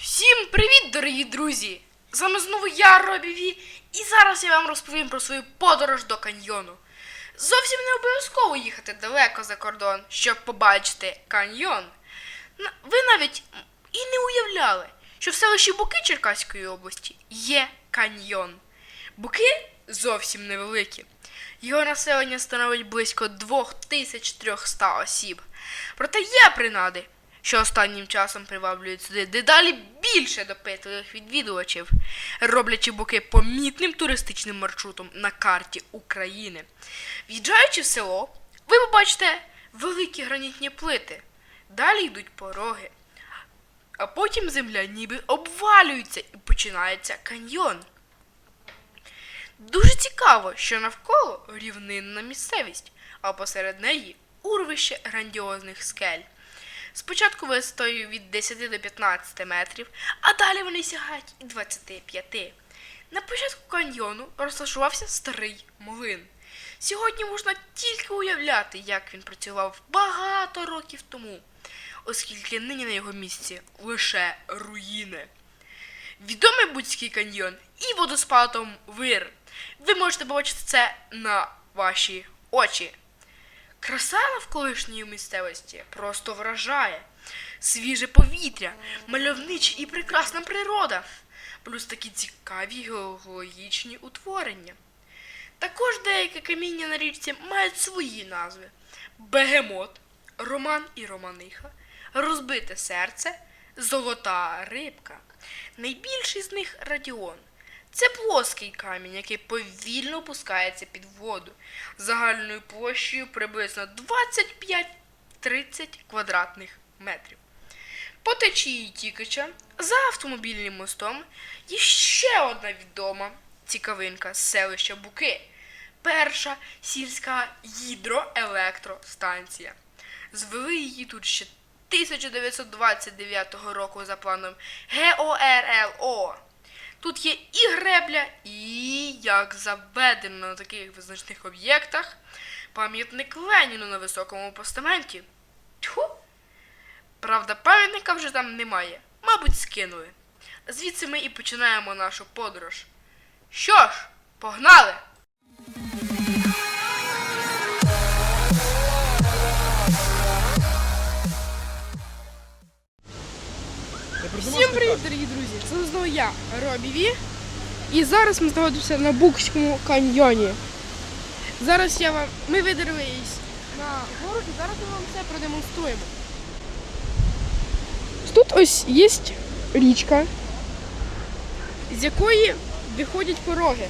Всім привіт, дорогі друзі! З вами знову я, Робі Ві, і зараз я вам розповім про свою подорож до каньйону. Зовсім не обов'язково їхати далеко за кордон, щоб побачити каньйон. Ви навіть і не уявляли, що в селищі Буки Черкаської області є каньйон. Буки зовсім невеликі. Його населення становить близько 2300 осіб. Проте є принади, що останнім часом приваблюють сюди дедалі більше допитливих відвідувачів, роблячи буки помітним туристичним маршрутом на карті України. В'їжджаючи в село, ви побачите великі гранітні плити. Далі йдуть пороги, а потім земля ніби обвалюється і починається каньйон. Дуже цікаво, що навколо рівнинна місцевість, а посеред неї урвище грандіозних скель. Спочатку висотою від 10 до 15 метрів, а далі вони сягають і 25. На початку каньйону розташувався старий млин. Сьогодні можна тільки уявляти, як він працював багато років тому, оскільки нині на його місці лише руїни. Відомий Буцький каньйон і водоспадом Вир. Ви можете побачити це на ваші очі. Краса навколишньої місцевості просто вражає. Свіже повітря, мальовнича і прекрасна природа, плюс такі цікаві геологічні утворення. Також деякі каміння на річці мають свої назви: Бегемот, Роман і Романиха, Розбите серце, Золота рибка. Найбільший з них радіон. Це плоский камінь, який повільно опускається під воду, загальною площею приблизно 25-30 квадратних метрів. По течії Тікича за автомобільним мостом є ще одна відома цікавинка з селища Буки. Перша сільська гідроелектростанція. Звели її тут ще 1929 року за планом ГОРЛО. Тут є і гребля, і, як заведено на таких визначних об'єктах, пам'ятник Леніну на високому постаменті. Тьху! Правда, пам'ятника вже там немає. Мабуть, скинули. Звідси ми і починаємо нашу подорож. Що ж, погнали! Я, Робі І зараз ми знаходимося на Букському каньйоні. Зараз я вам. Ми видерлись на гору і зараз ми вам все продемонструємо. Тут ось є річка, з якої виходять пороги.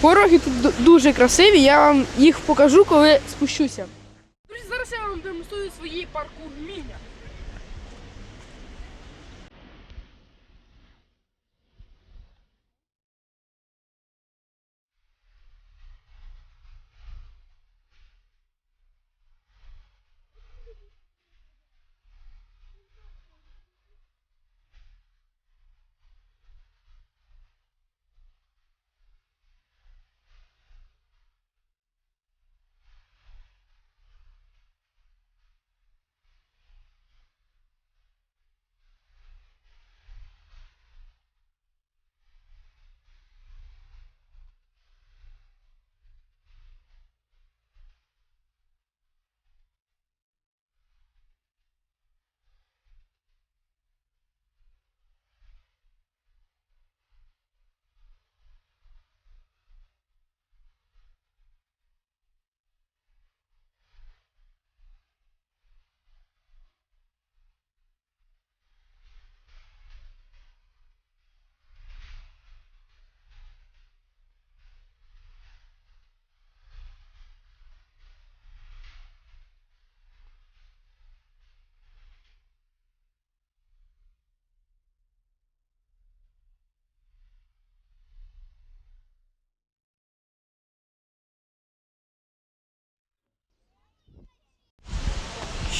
Пороги тут дуже красиві, я вам їх покажу, коли спущуся. Зараз я вам демонструю свої паркур вміння.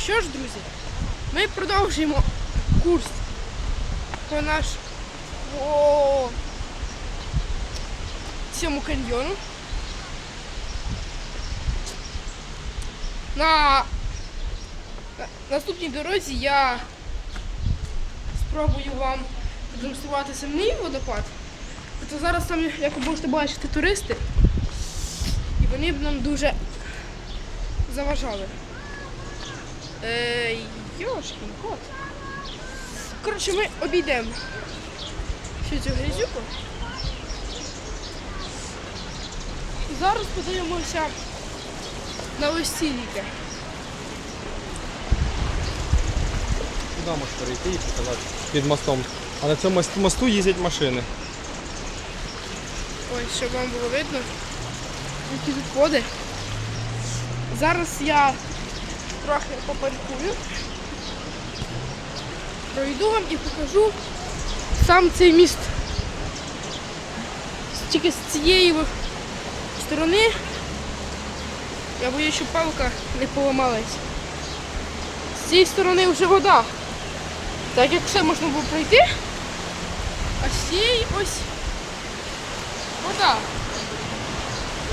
Що ж, друзі, ми продовжуємо курс по наш по цьому каньйону. На, наступній дорозі я спробую вам продемонструвати самий водопад. Тобто зараз там, як ви можете бачити, туристи. І вони б нам дуже заважали. Е, Йошкін кот. Коротше, ми обійдемо всю цю грязюку. Зараз подивимося на ліки. Туди можеш перейти і показати під мостом. А на цьому мосту їздять машини. Ось, щоб вам було видно, які тут води. Зараз я трохи попаркую. Пройду вам і покажу сам цей міст. Тільки з цієї сторони. Я боюсь, щоб палка не поламалась. З цієї сторони вже вода. Так як все можна було пройти. А з цієї ось вода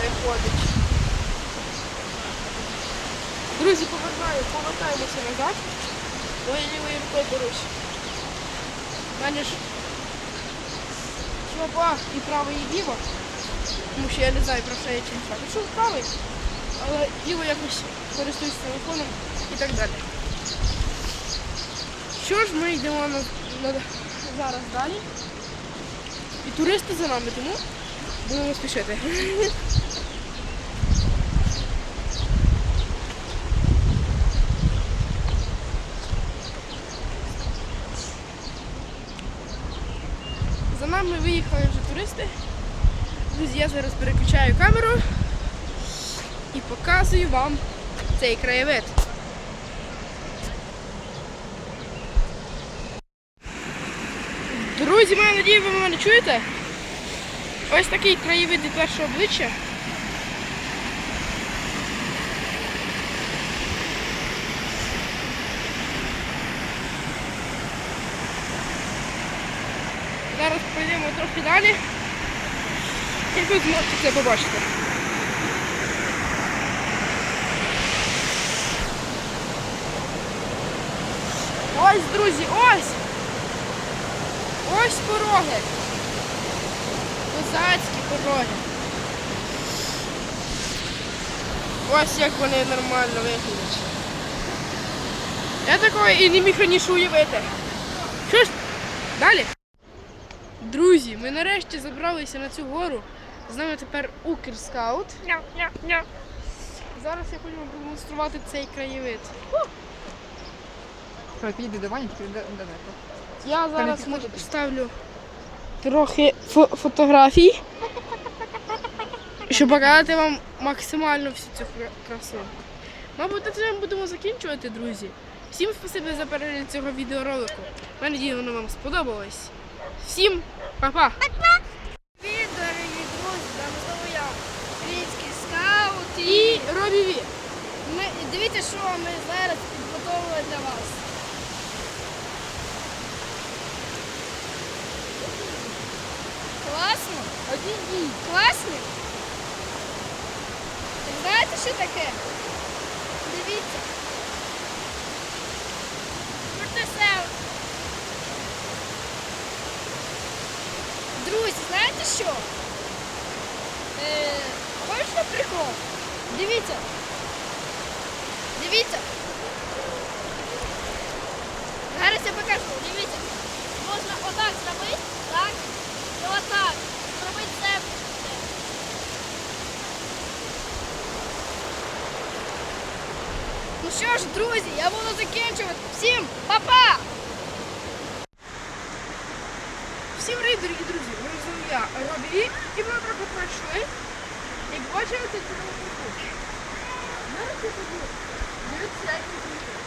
виходить. Друзі, повертаю, повертаємося назад. Бо я лівою рукою берусь. У чопа і право, і ліво. Тому що я не знаю про що я чим так. Що правий, але ліво якось користуюсь телефоном і так далі. Що ж, ми йдемо на, на, зараз далі. І туристи за нами, тому будемо спішити. Нами виїхали вже туристи. Друзі, я зараз переключаю камеру і показую вам цей краєвид. Друзі, маю надію, ви мене чуєте? Ось такий краєвид від першого обличчя. Зараз пройдемо трохи далі. І ви зможете це побачити. Ось, друзі, ось! Ось пороги. Козацькі пороги. Ось як вони нормально виглядять. Я такого і не міг раніше уявити. Що ж, далі? Друзі, ми нарешті забралися на цю гору. З нами тепер Укрскаут. Зараз я хочу вам продемонструвати цей краєвид. Підійди до Вані, тільки далеко. Я зараз ставлю трохи фо- фотографій, щоб показати вам максимально всю цю красу. Мабуть, на цьому будемо закінчувати, друзі. Всім спасибі за перегляд цього відеоролику. Надію, воно вам сподобалось. Всім па-па! Привіт, дорогі друзі, там знову я, український скаут. І Робі Ві. ми, дивіться, що ми зараз підготовили для вас. Класно? Класно? Так знаєте, що таке? Дивіться. знаєте що? Е, хочете прикол? Дивіться. Дивіться. Зараз я покажу. Дивіться. Можна отак зробити, так? І отак. Зробити це. Ну що ж, друзі, я буду закінчувати. Всім па-па! Всім привіт, дорогі друзі! Я Робі І ми трохи пройшли. І це чудово прикол. Зараз я буду дивитися, як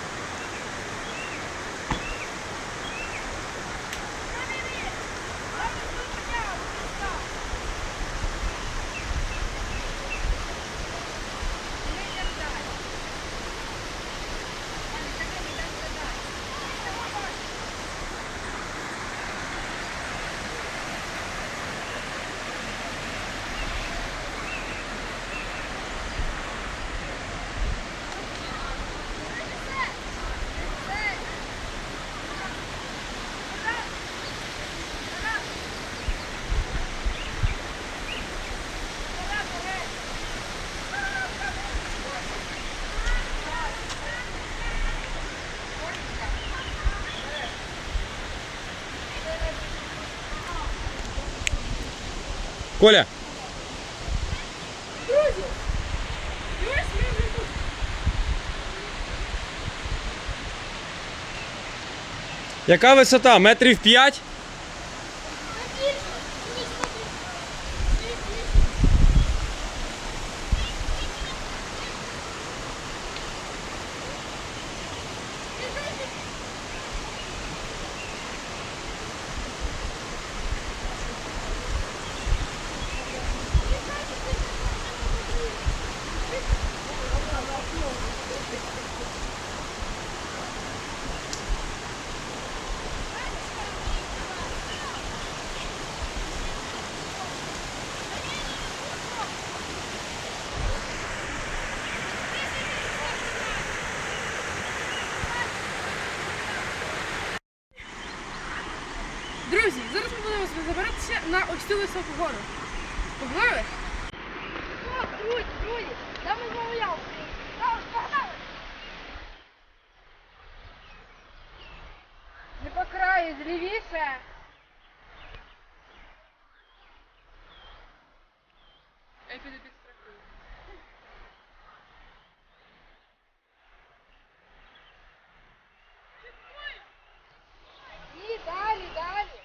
Коля, яка висота? Метрів 5? Друзі, зараз ми будемо забиратися на ось цю високу гору. Погнали? О, друзі, друзі, там ми знову я. Там, погнали. Не по краю, злівіше. Я піду підстрахую. І далі, далі.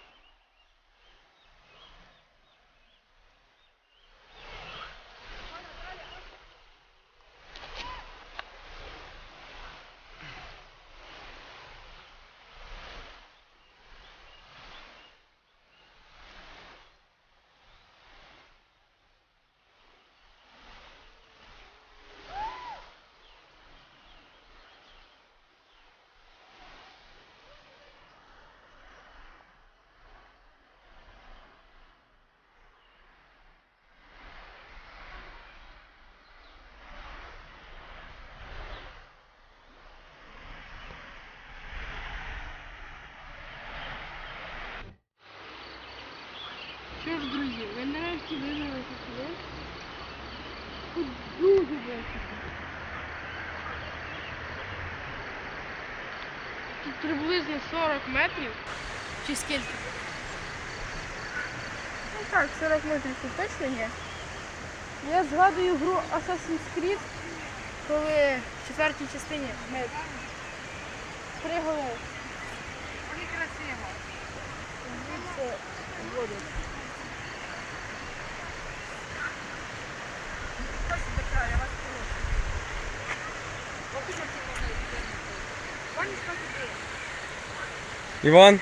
Що ж, друзі, ви нарешті вибралися сюди. Тут дуже високо. Тут приблизно 40 метрів. Чи скільки? Ну так, 40 метрів тут точно є. Я згадую гру Assassin's Creed, коли в четвертій частині ми пригали Ivan?